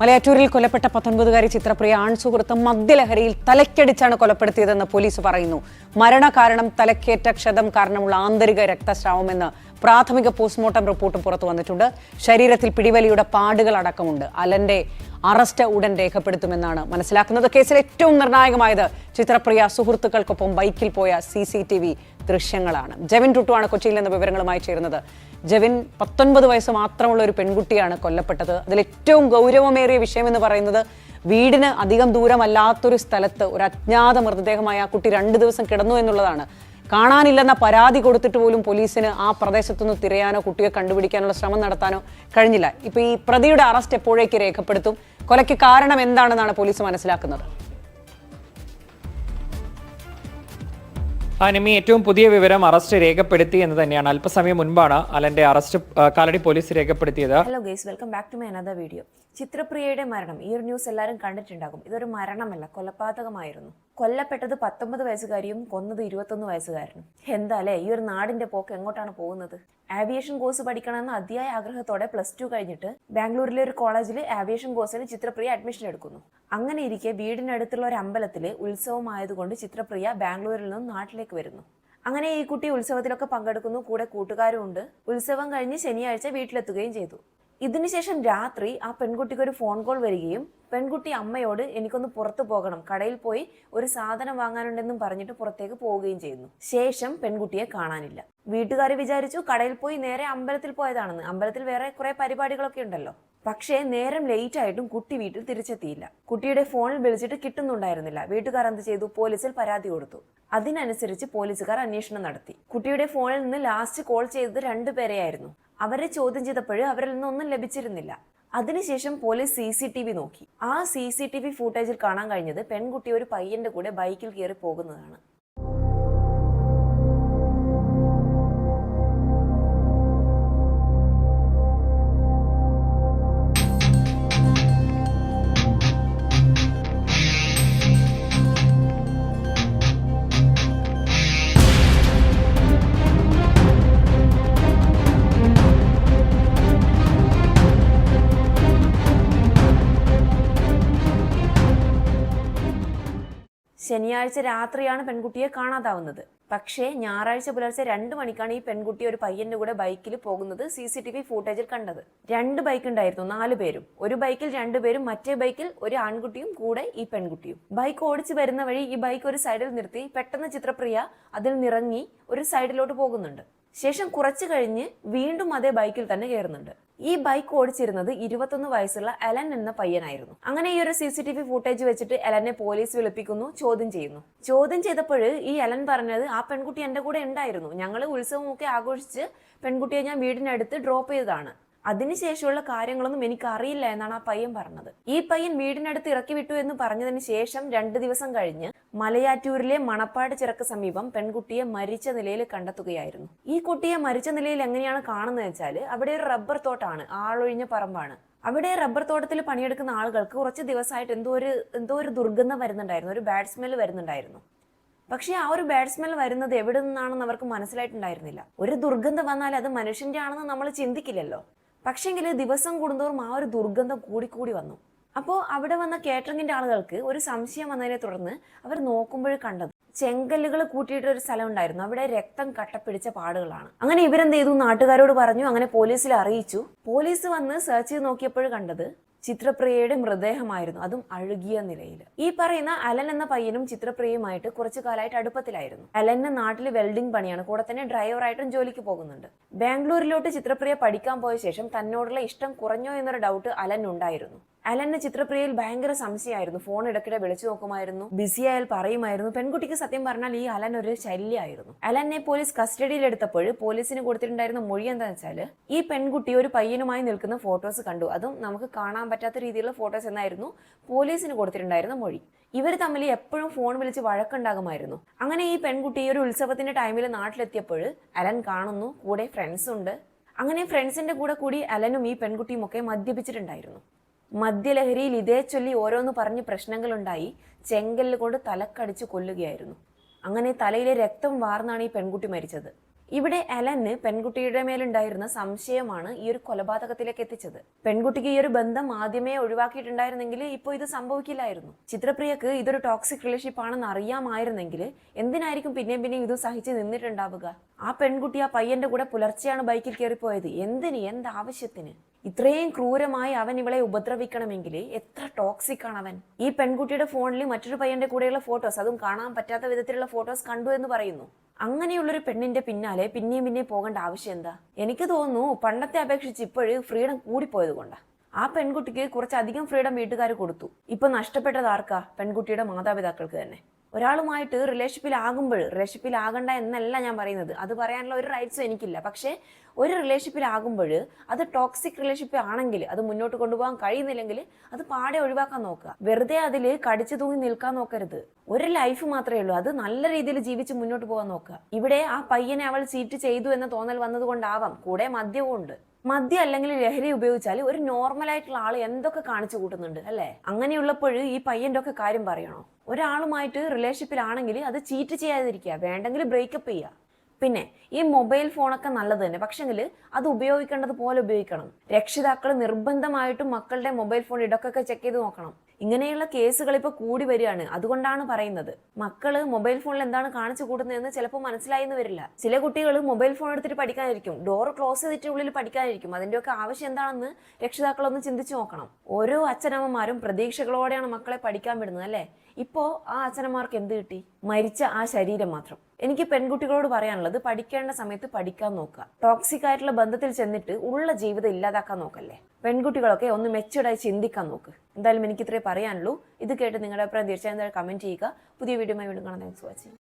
മലയാറ്റൂരിൽ കൊല്ലപ്പെട്ട പത്തൊൻപതുകാരി ചിത്രപ്രിയ ആൺസുഹൃത്ത് മദ്യലഹരിയിൽ തലക്കടിച്ചാണ് കൊലപ്പെടുത്തിയതെന്ന് പോലീസ് പറയുന്നു. മരണകാരണം തലക്കേറ്റ ക്ഷതം കാരണമുള്ള ആന്തരിക രക്തസ്രാവമെന്ന് പ്രാഥമിക പോസ്റ്റ്മോർട്ടം റിപ്പോർട്ട് പുറത്തു വന്നിട്ടുണ്ട്. ശരീരത്തിൽ പിടിവലിയുടെ പാടുകൾ അടക്കമുണ്ട്. അലന്റെ അറസ്റ്റ് ഉടൻ രേഖപ്പെടുത്തുമെന്നാണ് മനസ്സിലാക്കുന്നത്. കേസിൽ ഏറ്റവും നിർണായകമായത് ചിത്രപ്രിയ സുഹൃത്തുക്കൾക്കൊപ്പം ബൈക്കിൽ പോയ സി ദൃശ്യങ്ങളാണ്. ജെവിൻ ടുട്ടുവാണ് കൊച്ചിയിൽ നിന്ന് വിവരങ്ങളുമായി ചേരുന്നത്. ജെവിൻ പത്തൊൻപത് വയസ്സ് മാത്രമുള്ള ഒരു പെൺകുട്ടിയാണ് കൊല്ലപ്പെട്ടത്. അതിൽ ഏറ്റവും ഗൗരവമേറിയ വിഷയം എന്ന് പറയുന്നത് വീടിന് അധികം ദൂരമല്ലാത്തൊരു സ്ഥലത്ത് ഒരു അജ്ഞാത മൃതദേഹമായ ആ കുട്ടി രണ്ട് ദിവസം കിടന്നു എന്നുള്ളതാണ്. കാണാനില്ലെന്ന പരാതി കൊടുത്തിട്ട് പോലും പോലീസിന് ആ പ്രദേശത്തുനിന്ന് തിരയാനോ കുട്ടിയെ കണ്ടുപിടിക്കാനുള്ള ശ്രമം നടത്താനോ കഴിഞ്ഞില്ല. ഇപ്പൊ ഈ പ്രതിയുടെ അറസ്റ്റ് എപ്പോഴേക്ക് രേഖപ്പെടുത്തും? കൊലയ്ക്ക് കാരണം എന്താണെന്നാണ് പോലീസ് മനസ്സിലാക്കുന്നത്. ആ നിമി ഏറ്റവും പുതിയ വിവരം അറസ്റ്റ് രേഖപ്പെടുത്തി എന്ന് തന്നെയാണ്. അല്പസമയം മുൻപാണ് അലന്റെ അറസ്റ്റ് കാലടി പോലീസ് രേഖപ്പെടുത്തിയത്. Hello guys welcome back to my another video ചിത്രപ്രിയയുടെ മരണം. ഈ ഒരു ന്യൂസ് എല്ലാവരും കണ്ടിട്ടുണ്ടാകും. ഇതൊരു മരണമല്ല കൊലപാതകമായിരുന്നു. കൊല്ലപ്പെട്ടത് പത്തൊമ്പത് വയസ്സുകാരിയും കൊന്നത് ഇരുപത്തൊന്ന് വയസ്സുകാരനും. എന്താ അല്ലേ ഈ ഒരു നാടിന്റെ പോക്ക് എങ്ങോട്ടാണ് പോകുന്നത്? ആവിയേഷൻ കോഴ്സ് പഠിക്കണമെന്ന അതിയായ ആഗ്രഹത്തോടെ പ്ലസ് ടു കഴിഞ്ഞിട്ട് ബാംഗ്ലൂരിലെ ഒരു കോളേജിൽ ആവിയേഷൻ കോഴ്സിന് ചിത്രപ്രിയ അഡ്മിഷൻ എടുക്കുന്നു. അങ്ങനെ ഇരിക്കെ വീടിനടുത്തുള്ള ഒരു അമ്പലത്തിൽ ഉത്സവമായതുകൊണ്ട് ചിത്രപ്രിയ ബാംഗ്ലൂരിൽ നിന്നും നാട്ടിലേക്ക് വരുന്നു. അങ്ങനെ ഈ കുട്ടി ഉത്സവത്തിലൊക്കെ പങ്കെടുക്കുന്നു. കൂടെ കൂട്ടുകാരും ഉണ്ട് ഉത്സവം കഴിഞ്ഞ് ശനിയാഴ്ച വീട്ടിലെത്തുകയും ചെയ്തു. ഇതിനുശേഷം രാത്രി ആ പെൺകുട്ടിക്ക് ഒരു ഫോൺ കോൾ വരികയും പെൺകുട്ടി അമ്മയോട് എനിക്കൊന്ന് പുറത്തു പോകണം. കടയിൽ പോയി ഒരു സാധനം വാങ്ങാനുണ്ടെന്നും പറഞ്ഞിട്ട് പുറത്തേക്ക് പോവുകയും ചെയ്യുന്നു. ശേഷം പെൺകുട്ടിയെ കാണാനില്ല. വീട്ടുകാർ വിചാരിച്ചു കടയിൽ പോയി നേരെ അമ്പലത്തിൽ പോയതാണെന്ന്. അമ്പലത്തിൽ വേറെ കുറെ പരിപാടികളൊക്കെ ഉണ്ടല്ലോ. പക്ഷേ നേരം ലേറ്റ് ആയിട്ടും കുട്ടി വീട്ടിൽ തിരിച്ചെത്തിയില്ല. കുട്ടിയുടെ ഫോണിൽ വിളിച്ചിട്ട് കിട്ടുന്നുണ്ടായിരുന്നില്ല. വീട്ടുകാർ എന്ത് ചെയ്തു? പോലീസിൽ പരാതി കൊടുത്തു. അതിനനുസരിച്ച് പോലീസുകാർ അന്വേഷണം നടത്തി. കുട്ടിയുടെ ഫോണിൽ നിന്ന് ലാസ്റ്റ് കോൾ ചെയ്തത് രണ്ടുപേരെയായിരുന്നു. അവരെ ചോദ്യം ചെയ്തപ്പോഴും അവരിൽ നിന്നൊന്നും ലഭിച്ചിരുന്നില്ല. അതിനുശേഷം police C C T V നോക്കി. ആ സി സി ടി വി ഫൂട്ടേജിൽ കാണാൻ കഴിഞ്ഞത് പെൺകുട്ടി ഒരു പയ്യന്റെ കൂടെ ബൈക്കിൽ കയറി പോകുന്നതാണ്. ശനിയാഴ്ച രാത്രിയാണ് പെൺകുട്ടിയെ കാണാതാവുന്നത്. പക്ഷേ ഞായറാഴ്ച പുലർച്ചെ രണ്ട് മണിക്കാണ് ഈ പെൺകുട്ടി ഒരു പയ്യന്റെ കൂടെ ബൈക്കിൽ പോകുന്നത് സി സി ടി വി ഫൂട്ടേജിൽ കണ്ടത്. രണ്ട് ബൈക്ക് ഉണ്ടായിരുന്നു നാല് പേരും. ഒരു ബൈക്കിൽ രണ്ടുപേരും മറ്റേ ബൈക്കിൽ ഒരു ആൺകുട്ടിയും കൂടെ ഈ പെൺകുട്ടിയും. ബൈക്ക് ഓടിച്ചു വരുന്ന വഴി ഈ ബൈക്ക് ഒരു സൈഡിൽ നിർത്തി പെട്ടെന്ന് ചിത്രപ്രിയ അതിൽ നിറങ്ങി ഒരു സൈഡിലോട്ട് പോകുന്നുണ്ട്. ശേഷം കുറച്ചു കഴിഞ്ഞ് വീണ്ടും അതേ ബൈക്കിൽ തന്നെ കയറുന്നുണ്ട്. ഈ ബൈക്ക് ഓടിച്ചിരുന്നത് ഇരുപത്തൊന്ന് വയസ്സുള്ള എലൻ എന്ന പയ്യനായിരുന്നു. അങ്ങനെ ഈ ഒരു C C T V footage വെച്ചിട്ട് എലനെ പോലീസ് വിളിപ്പിക്കുന്നു ചോദ്യം ചെയ്യുന്നു. ചോദ്യം ചെയ്തപ്പോൾ ഈ എലൻ പറഞ്ഞത് ആ പെൺകുട്ടി എന്റെ കൂടെ ഉണ്ടായിരുന്നു. ഞങ്ങൾ ഉത്സവമൊക്കെ ആഘോഷിച്ച് പെൺകുട്ടിയെ ഞാൻ വീടിനടുത്ത് ഡ്രോപ്പ് ചെയ്തതാണ്. അതിനുശേഷമുള്ള കാര്യങ്ങളൊന്നും എനിക്ക് അറിയില്ല എന്നാണ് ആ പയ്യൻ പറഞ്ഞത്. ഈ പയ്യൻ വീടിനടുത്ത് ഇറക്കി വിട്ടു എന്ന് പറഞ്ഞതിന് ശേഷം രണ്ട് ദിവസം കഴിഞ്ഞ് മലയാറ്റൂരിലെ മണപ്പാട് ചിറക്ക് സമീപം പെൺകുട്ടിയെ മരിച്ച നിലയിൽ കണ്ടെത്തുകയായിരുന്നു. ഈ കുട്ടിയെ മരിച്ച നിലയിൽ എങ്ങനെയാണ് കാണുന്നത് വെച്ചാൽ അവിടെ ഒരു റബ്ബർ തോട്ടാണ് ആളൊഴിഞ്ഞ പറമ്പാണ്. അവിടെ റബ്ബർ തോട്ടത്തിൽ പണിയെടുക്കുന്ന ആളുകൾക്ക് കുറച്ച് ദിവസമായിട്ട് എന്തോ ഒരു എന്തോ ഒരു ദുർഗന്ധം വരുന്നുണ്ടായിരുന്നു ഒരു ബാഡ് സ്മെൽ വരുന്നുണ്ടായിരുന്നു. പക്ഷേ ആ ഒരു ബാഡ് സ്മെൽ വരുന്നത് എവിടെ നിന്നാണെന്ന് അവർക്ക് മനസ്സിലായിട്ടുണ്ടായിരുന്നില്ല. ഒരു ദുർഗന്ധം വന്നാൽ അത് മനുഷ്യന്റെ ആണെന്ന് നമ്മൾ ചിന്തിക്കില്ലല്ലോ. പക്ഷെങ്കിൽ ദിവസം കൂടുന്തോറും ആ ഒരു ദുർഗന്ധം കൂടിക്കൂടി വന്നു. അപ്പോൾ അവിടെ വന്ന കേറ്ററിങ്ങിന്റെ ആളുകൾക്ക് ഒരു സംശയം വന്നതിനെ തുടർന്ന് അവർ നോക്കുമ്പോൾ കണ്ടത് ചെങ്കല്ലുകൾ കൂട്ടിയിട്ട് ഒരു സ്ഥലം ഉണ്ടായിരുന്നു അവിടെ രക്തം കട്ടപ്പിടിച്ച പാടുകളാണ്. അങ്ങനെ ഇവരെന്ത് ചെയ്തു? നാട്ടുകാരോട് പറഞ്ഞു അങ്ങനെ പോലീസിൽ അറിയിച്ചു. പോലീസ് വന്ന് സെർച്ച് ചെയ്ത് നോക്കിയപ്പോൾ കണ്ടത് ചിത്രപ്രിയയുടെ മൃതദേഹമായിരുന്നു. അതും അഴുകിയ നിലയിൽ ഈ പറയുന്ന അലൻ എന്ന പയ്യനും ചിത്രപ്രിയയുമായിട്ട് കുറച്ചു കാലമായിട്ട് അടുപ്പത്തിലായിരുന്നു. അലന് നാട്ടിൽ വെൽഡിംഗ് പണിയാണ്. കൂടെ തന്നെ ഡ്രൈവറായിട്ടും ജോലിക്ക് പോകുന്നുണ്ട്. ബാംഗ്ലൂരിലോട്ട് ചിത്രപ്രിയ പഠിക്കാൻ പോയ ശേഷം തന്നോടുള്ള ഇഷ്ടം കുറഞ്ഞോ എന്നൊരു ഡൗട്ട് അലൻ ഉണ്ടായിരുന്നു. അലന് ചിത്രപ്രിയയിൽ ഭയങ്കര സംശയമായിരുന്നു. ഫോൺ ഇടയ്ക്കിടെ വിളിച്ചു നോക്കുമായിരുന്നു. ബിസി ആയാൽ പറയുമായിരുന്നു പെൺകുട്ടിക്ക് സത്യം പറഞ്ഞാൽ ഈ അലൻ ഒരു ശല്യമായിരുന്നു അലനെ പോലീസ് കസ്റ്റഡിയിൽ എടുത്തപ്പോൾ പോലീസിന് കൊടുത്തിട്ടുണ്ടായിരുന്ന മൊഴി എന്താണെന്ന് വെച്ചാൽ ഈ പെൺകുട്ടി ഒരു പയ്യനുമായി നിൽക്കുന്ന ഫോട്ടോസ് കണ്ടു. അതും നമുക്ക് കാണാൻ പറ്റാത്ത രീതിയിലുള്ള ഫോട്ടോസ് എന്നായിരുന്നു പോലീസിന് കൊടുത്തിട്ടുണ്ടായിരുന്ന മൊഴി. ഇവർ തമ്മിൽ എപ്പോഴും ഫോൺ വിളിച്ച് വഴക്കുണ്ടാകുമായിരുന്നു. അങ്ങനെ ഈ പെൺകുട്ടി ഒരു ഉത്സവത്തിന്റെ ടൈമിൽ നാട്ടിലെത്തിയപ്പോൾ അലൻ കാണുന്നു കൂടെ ഫ്രണ്ട്സ് ഉണ്ട്. അങ്ങനെ ഫ്രണ്ട്സിന്റെ കൂടെ കൂടി അലനും ഈ പെൺകുട്ടിയും ഒക്കെ മദ്യപിച്ചിട്ടുണ്ടായിരുന്നു. മദ്യലഹരിയിൽ ഇതേ ചൊല്ലി ഓരോന്ന് പറഞ്ഞ് പ്രശ്നങ്ങളുണ്ടായി. ചെങ്കല്ല് കൊണ്ട് തലക്കടിച്ച് കൊല്ലുകയായിരുന്നു. അങ്ങനെ തലയിലെ രക്തം വാർന്നാണ് ഈ പെൺകുട്ടി മരിച്ചത്. ഇവിടെ അലന് പെൺകുട്ടിയുടെ മേലുണ്ടായിരുന്ന സംശയമാണ് ഈ ഒരു കൊലപാതകത്തിലേക്ക് എത്തിച്ചത്. പെൺകുട്ടിക്ക് ഈ ഒരു ബന്ധം ആദ്യമേ ഒഴിവാക്കിയിട്ടുണ്ടായിരുന്നെങ്കിൽ ഇപ്പോൾ ഇത് സംഭവിക്കില്ലായിരുന്നു. ചിത്രപ്രിയക്ക് ഇതൊരു ടോക്സിക് റിലേഷൻഷിപ്പ് ആണെന്ന് അറിയാമായിരുന്നെങ്കിൽ എന്തിനായിരിക്കും പിന്നെയും പിന്നെയും ഇത് സഹിച്ച് നിന്നിട്ടുണ്ടാവുക? ആ പെൺകുട്ടി ആ പയ്യന്റെ കൂടെ പുലർച്ചെയാണ് ബൈക്കിൽ കയറിപ്പോയത്. എന്തിന്? എന്താവശ്യത്തിന്? ഇത്രയും ക്രൂരമായി അവൻ ഇവളെ ഉപദ്രവിക്കണമെങ്കിൽ എത്ര ടോക്സിക് ആണ് അവൻ. ഈ പെൺകുട്ടിയുടെ ഫോണിൽ മറ്റൊരു പയ്യന്റെ കൂടെയുള്ള ഫോട്ടോസ് അതും കാണാൻ പറ്റാത്ത വിധത്തിലുള്ള ഫോട്ടോസ് കണ്ടു എന്ന് പറയുന്നു. അങ്ങനെയുള്ളൊരു പെണ്ണിന്റെ പിന്നാലെ പിന്നെയും പിന്നെയും പോകേണ്ട ആവശ്യം എന്താ? എനിക്ക് തോന്നുന്നു പണ്ടത്തെ അപേക്ഷിച്ച് ഇപ്പോഴും ഫ്രീഡം കൂടിപ്പോയത് കൊണ്ടാ. ആ പെൺകുട്ടിക്ക് കുറച്ചധികം ഫ്രീഡം വീട്ടുകാർ കൊടുത്തു. ഇപ്പൊ നഷ്ടപ്പെട്ടത് ആർക്കാ? പെൺകുട്ടിയുടെ മാതാപിതാക്കൾക്ക് തന്നെ. ഒരാളുമായിട്ട് റിലേഷൻഷിപ്പിൽ ആകുമ്പോൾ റിലേഷൻഷിപ്പിലാകുമ്പോൾ റിലേഷൻഷിപ്പിലാകണ്ട എന്നല്ല ഞാൻ പറയുന്നത്. അത് പറയാനുള്ള ഒരു റൈറ്റ്സും എനിക്കില്ല. പക്ഷേ ഒരു റിലേഷൻഷിപ്പിൽ ആകുമ്പോൾ അത് ടോക്സിക് റിലേഷൻഷിപ്പ് ആണെങ്കിൽ അത് മുന്നോട്ട് കൊണ്ടുപോകാൻ കഴിയുന്നില്ലെങ്കിൽ അത് പാടെ ഒഴിവാക്കാൻ നോക്കുക. വെറുതെ അതിൽ കടിച്ചു തൂങ്ങി നിൽക്കാൻ നോക്കരുത്. ഒരു ലൈഫ് മാത്രമേ ഉള്ളൂ. അത് നല്ല രീതിയിൽ ജീവിച്ച് മുന്നോട്ട് പോകാൻ നോക്കുക. ഇവിടെ ആ പയ്യനെ അവൾ ചീറ്റ് ചെയ്തു എന്ന തോന്നൽ വന്നതുകൊണ്ടാവാം. കൂടെ മദ്യവും ഉണ്ട് മദ്യം അല്ലെങ്കിൽ ലഹരി ഉപയോഗിച്ചാൽ ഒരു നോർമൽ ആയിട്ടുള്ള ആൾ എന്തൊക്കെ കാണിച്ചു കൂട്ടുന്നുണ്ട് അല്ലേ? അങ്ങനെയുള്ളപ്പോൾ ഈ പയ്യന്റെ ഒക്കെ കാര്യം പറയണോ? ഒരാളുമായിട്ട് റിലേഷൻഷിപ്പിലാണെങ്കിൽ അത് ചീറ്റ് ചെയ്യാതിരിക്കുക വേണ്ടെങ്കിൽ ബ്രേക്കപ്പ് ചെയ്യുക. പിന്നെ ഈ മൊബൈൽ ഫോണൊക്കെ നല്ലത് തന്നെ. പക്ഷെങ്കിൽ അത് ഉപയോഗിക്കേണ്ടത് പോലെ ഉപയോഗിക്കണം. രക്ഷിതാക്കൾ നിർബന്ധമായിട്ടും മക്കളുടെ മൊബൈൽ ഫോൺ ഇടക്കൊക്കെ ചെക്ക് ചെയ്ത് നോക്കണം. ഇങ്ങനെയുള്ള കേസുകൾ ഇപ്പോൾ കൂടി വരികയാണ്. അതുകൊണ്ടാണ് പറയുന്നത്. മക്കൾ മൊബൈൽ ഫോണിൽ എന്താണ് കാണിച്ചു കൂട്ടുന്നതെന്ന് ചിലപ്പോൾ മനസ്സിലായെന്ന് വരില്ല. ചില കുട്ടികൾ മൊബൈൽ ഫോൺ എടുത്തിട്ട് പഠിക്കാനിരിക്കും. ഡോർ ക്ലോസ് ചെയ്തിട്ട് ഉള്ളിൽ പഠിക്കാനിരിക്കും. അതിന്റെയൊക്കെ ആവശ്യം എന്താണെന്ന് രക്ഷിതാക്കളൊന്ന് ചിന്തിച്ചു നോക്കണം. ഓരോ അച്ഛനമ്മമാരും പ്രതീക്ഷകളോടെയാണ് മക്കളെ പഠിക്കാൻ വിടുന്നത് അല്ലേ? ഇപ്പോൾ ആ അച്ഛനമ്മമാർക്ക് എന്ത് കിട്ടി? മരിച്ച ആ ശരീരം മാത്രം. എനിക്ക് പെൺകുട്ടികളോട് പറയാനുള്ളത് പഠിക്കേണ്ട സമയത്ത് പഠിക്കാൻ നോക്കുക. ടോക്സിക് ആയിട്ടുള്ള ബന്ധത്തിൽ ചെന്നിട്ട് ഉള്ള ജീവിതം ഇല്ലാതാക്കാൻ നോക്കല്ലേ? പെൺകുട്ടികളൊക്കെ ഒന്ന് മെച്ചുവർഡായി ചിന്തിക്കാൻ നോക്ക്. എന്തായാലും എനിക്ക് ഇത്രേ പറയാനുള്ളൂ. ഇത് കേട്ട് നിങ്ങളുടെ അഭിപ്രായം തീർച്ചയായും കമന്റ് ചെയ്യുക. പുതിയ വീഡിയോ വീണ്ടും കാണാൻ താങ്ക്സ് വാച്ചിങ്